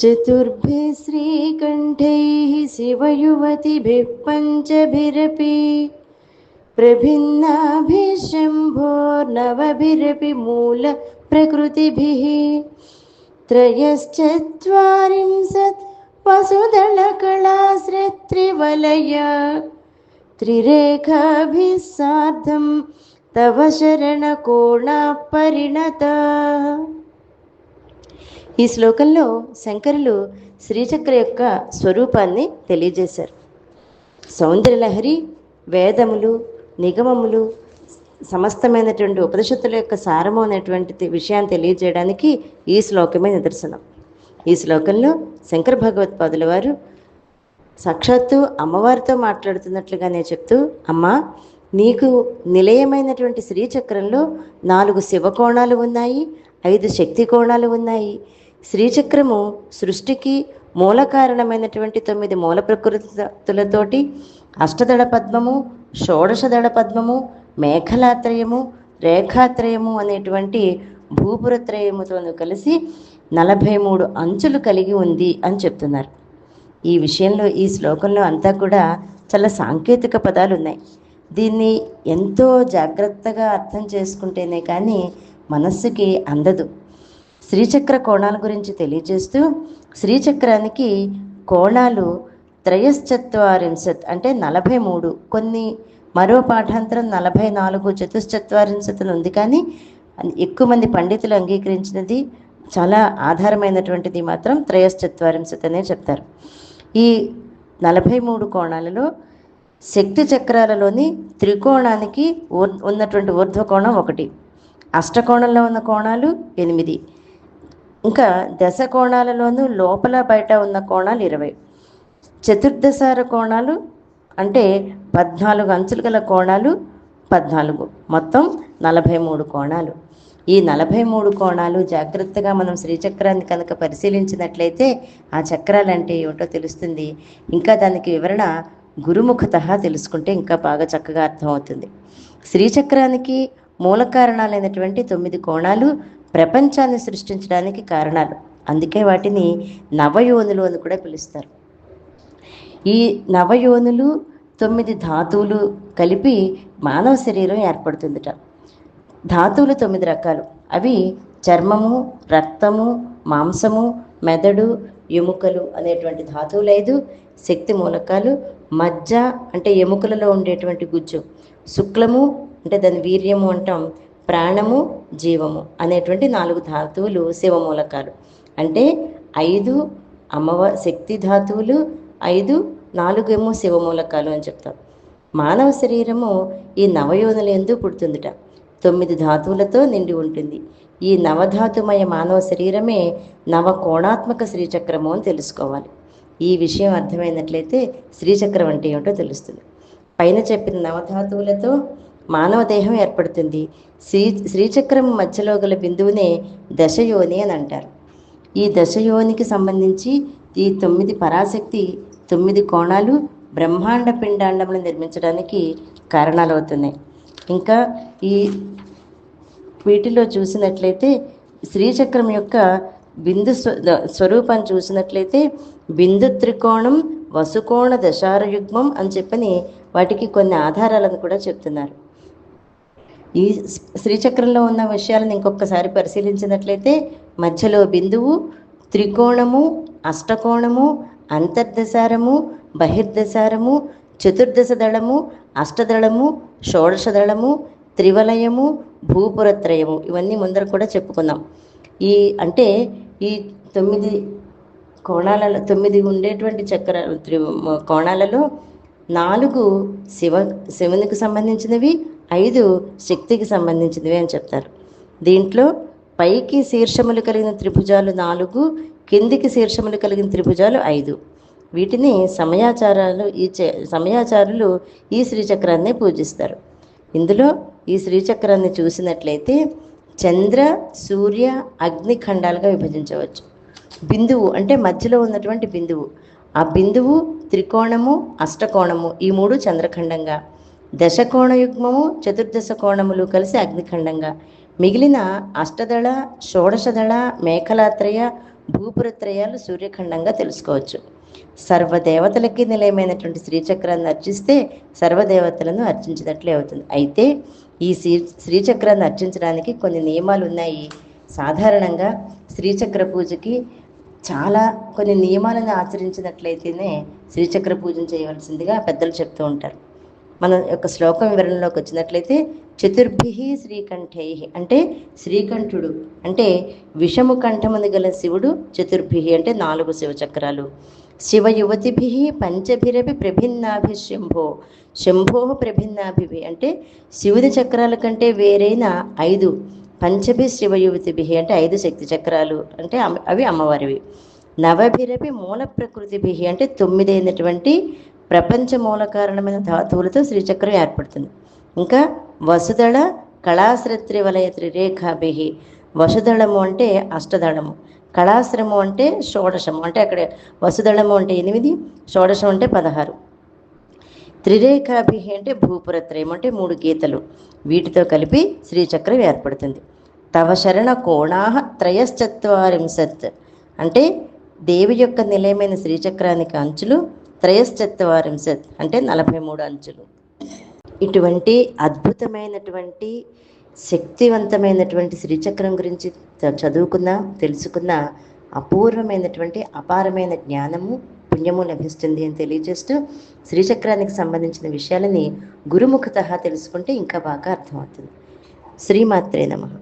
चतुर्भिः श्रीकण्ठैः शिवयुवतिभिः पञ्चभिरपि प्रभिन्नाभिः शम्भोर्नवभिरपि मूलप्रकृतिभिः त्रयश्चत्वारिंशत् वसुदलकलाश्रत्रिवलय त्रिरेखाभिः सार्धं तव शरणकोणाः परिणता ఈ శ్లోకంలో శంకరులు శ్రీచక్ర యొక్క స్వరూపాన్ని తెలియజేశారు. సౌందర్యలహరి వేదములు నిగమములు సమస్తమైనటువంటి ఉపనిషత్తుల యొక్క సారము అనేటువంటి విషయాన్ని తెలియజేయడానికి ఈ శ్లోకమే నిదర్శనం. ఈ శ్లోకంలో శంకర భగవత్పాదుల వారు సాక్షాత్తు అమ్మవారితో మాట్లాడుతున్నట్లుగానే చెప్తూ అమ్మా నీకు నిలయమైనటువంటి శ్రీచక్రంలో నాలుగు శివకోణాలు ఉన్నాయి ఐదు శక్తి కోణాలు ఉన్నాయి. శ్రీచక్రము సృష్టికి మూల కారణమైనటువంటి తొమ్మిది మూల ప్రకృతులతోటి అష్టదళ పద్మము షోడశదళ పద్మము మేఘలాత్రయము రేఖాత్రయము అనేటువంటి భూపురత్రయముతో కలిసి నలభై మూడు అంచులు కలిగి ఉంది అని చెప్తున్నారు. ఈ విషయంలో ఈ శ్లోకంలో అంతా కూడా చాలా సాంకేతిక పదాలు ఉన్నాయి దీన్ని ఎంతో జాగ్రత్తగా అర్థం చేసుకుంటేనే కానీ మనస్సుకి అందదు. శ్రీచక్ర కోణాల గురించి తెలియజేస్తూ శ్రీచక్రానికి కోణాలు త్రయశ్చత్వారింశత్ అంటే నలభై మూడు. కొన్ని మరో పాఠాంతరం నలభై నాలుగు చతుశ్చత్వారింశత్ ఉంది కానీ ఎక్కువ మంది పండితులు అంగీకరించినది చాలా ఆధారమైనటువంటిది మాత్రం త్రయశ్చత్వారింశత్ అనే చెప్తారు. ఈ నలభై మూడు కోణాలలో శక్తి చక్రాలలోని త్రికోణానికి ఉన్నటువంటి ఊర్ధ్వకోణం ఒకటి. అష్టకోణంలో ఉన్న కోణాలు ఎనిమిది. ఇంకా దశ కోణాలలోనూ లోపల బయట ఉన్న కోణాలు ఇరవై. చతుర్దశార కోణాలు అంటే పద్నాలుగు అంచులు గల కోణాలు పద్నాలుగు. మొత్తం నలభై మూడు కోణాలు. ఈ నలభై మూడు కోణాలు జాగ్రత్తగా మనం శ్రీచక్రాన్ని కనుక పరిశీలించినట్లయితే ఆ చక్రాలు అంటే ఏమిటో తెలుస్తుంది. ఇంకా దానికి వివరణ గురుముఖత తెలుసుకుంటే ఇంకా బాగా చక్కగా అర్థమవుతుంది. శ్రీచక్రానికి మూల కారణాలైనటువంటి తొమ్మిది కోణాలు ప్రపంచాన్ని సృష్టించడానికి కారణాలు. అందుకే వాటిని నవయోనులు అని కూడా పిలుస్తారు. ఈ నవయోనులు తొమ్మిది ధాతువులు కలిపి మానవ శరీరం ఏర్పడుతుందిట. ధాతువులు తొమ్మిది రకాలు. అవి చర్మము రక్తము మాంసము మెదడు ఎముకలు అనేటువంటి ధాతువులు ఐదు శక్తి మూలకాలు మజ్జ అంటే ఎముకలలో ఉండేటువంటి గుజ్జు. శుక్లము అంటే దాని వీర్యము అంటాం. ప్రాణము జీవము అనేటువంటి నాలుగు ధాతువులు శివ మూలకాలు. అంటే ఐదు అమ్మవ శక్తి ధాతువులు ఐదు నాలుగేమో శివ మూలకాలు అని చెప్తాం. మానవ శరీరము ఈ నవయోనుల ఎందు పుడుతుందిట. తొమ్మిది ధాతువులతో నిండి ఉంటుంది. ఈ నవధాతుమయ మానవ శరీరమే నవ కోణాత్మక శ్రీచక్రము అని తెలుసుకోవాలి. ఈ విషయం అర్థమైనట్లయితే శ్రీచక్రం అంటే ఏమిటో తెలుస్తుంది. పైన చెప్పిన నవధాతువులతో మానవ దేహం ఏర్పడుతుంది. శ్రీ శ్రీచక్రం మధ్యలో గల బిందువునే దశయోని అని అంటారు. ఈ దశయోనికి సంబంధించి ఈ తొమ్మిది పరాశక్తి తొమ్మిది కోణాలు బ్రహ్మాండ పిండాండములు నిర్మించడానికి కారణాలు అవుతున్నాయి ఇంకా ఈ వీటిలో చూసినట్లయితే శ్రీచక్రం యొక్క బిందు స్వ చూసినట్లయితే బిందు త్రికోణం వసుకోణ దశారయుగ్మం అని చెప్పని వాటికి కొన్ని ఆధారాలను కూడా చెప్తున్నారు. ఈ శ్రీచక్రంలో ఉన్న విషయాలను ఇంకొకసారి పరిశీలించినట్లయితే మధ్యలో బిందువు త్రికోణము అష్టకోణము అంతర్దశారము బహిర్దశారము చతుర్దశ దళము అష్టదళము షోడశ దళము త్రివలయము భూపురత్రయము. ఇవన్నీ ముందర కూడా చెప్పుకున్నాం ఈ అంటే ఈ తొమ్మిది కోణాలలో తొమ్మిది ఉండేటువంటి చక్ర త్రి కోణాలలో నాలుగు శివ శివునికి సంబంధించినవి ఐదు శక్తికి సంబంధించినవి అని చెప్తారు. దీంట్లో పైకి శీర్షములు కలిగిన త్రిభుజాలు నాలుగు కిందికి శీర్షములు కలిగిన త్రిభుజాలు ఐదు. వీటిని సమయాచారాలు ఈ చే- సమయాచారులు ఈ శ్రీచక్రాన్ని పూజిస్తారు. ఇందులో ఈ శ్రీచక్రాన్ని చూసినట్లయితే చంద్ర సూర్య అగ్ని ఖండాలుగా విభజించవచ్చు. బిందువు అంటే మధ్యలో ఉన్నటువంటి బిందువు. ఆ బిందువు త్రికోణము అష్టకోణము ఈ మూడు చంద్రఖండంగా. దశకోణ యుగ్మము చతుర్దశ కోణములు కలిసి అగ్నిఖండంగా. మిగిలిన అష్టదళ షోడశదళ మేఖలాత్రయ భూపురత్రయాలు సూర్యఖండంగా తెలుసుకోవచ్చు. సర్వదేవతలకి నిలయమైనటువంటి శ్రీచక్రాన్ని అర్చిస్తే సర్వదేవతలను అర్చించినట్లే అవుతుంది. అయితే ఈ శ్రీ శ్రీచక్రాన్ని అర్చించడానికి కొన్ని నియమాలు ఉన్నాయి. సాధారణంగా శ్రీచక్ర పూజకి చాలా కొన్ని నియమాలను ఆచరించినట్లయితేనే శ్రీచక్ర పూజను చేయవలసిందిగా పెద్దలు చెప్తూ ఉంటారు. మన యొక్క శ్లోకం వివరణలోకి వచ్చినట్లయితే చతుర్భి శ్రీకంఠై. అంటే శ్రీకంఠుడు. అంటే విషము కంఠమును గల శివుడు చతుర్భి అంటే నాలుగు శివచక్రాలు. శివ యువతిభి పంచభిరపి ప్రభిన్నాభి శంభో శంభో ప్రభిన్నాభివి అంటే శివుని చక్రాల కంటే వేరైన ఐదు. పంచభి శివ యువతిభి అంటే ఐదు శక్తి చక్రాలు. అంటే అవి అమ్మవారివి. నవభిరపి మూల ప్రకృతిభి అంటే తొమ్మిదైనటువంటి ప్రపంచ మూల కారణమైన ధాతువులతో శ్రీచక్రం ఏర్పడుతుంది. ఇంకా వసుదళ కళాశ్రత్రి వలయ త్రిరేఖాభి వసుదళము అంటే అష్టదళము. కళాశ్రము అంటే షోడశము. అంటే అక్కడ వసుదళము అంటే ఎనిమిది షోడశం అంటే పదహారు. త్రిరేఖాభి అంటే భూపురత్రయం అంటే మూడు గీతలు. వీటితో కలిపి శ్రీచక్రం ఏర్పడుతుంది. తవ శరణ కోణాహ త్రయశ్చత్వారింశత్. అంటే దేవి యొక్క నిలయమైన శ్రీచక్రానికి అంచులు త్రయశ్చత్వారింశత్ అంటే నలభై మూడు అంచులు. ఇటువంటి అద్భుతమైనటువంటి శక్తివంతమైనటువంటి శ్రీచక్రం గురించి చదువుకున్న తెలుసుకున్న అపూర్వమైనటువంటి అపారమైన జ్ఞానము పుణ్యము లభిస్తుంది అని తెలియజేస్తూ శ్రీచక్రానికి సంబంధించిన విషయాలని గురుముఖత తెలుసుకుంటే ఇంకా బాగా అర్థమవుతుంది. శ్రీమాత్రే నమః.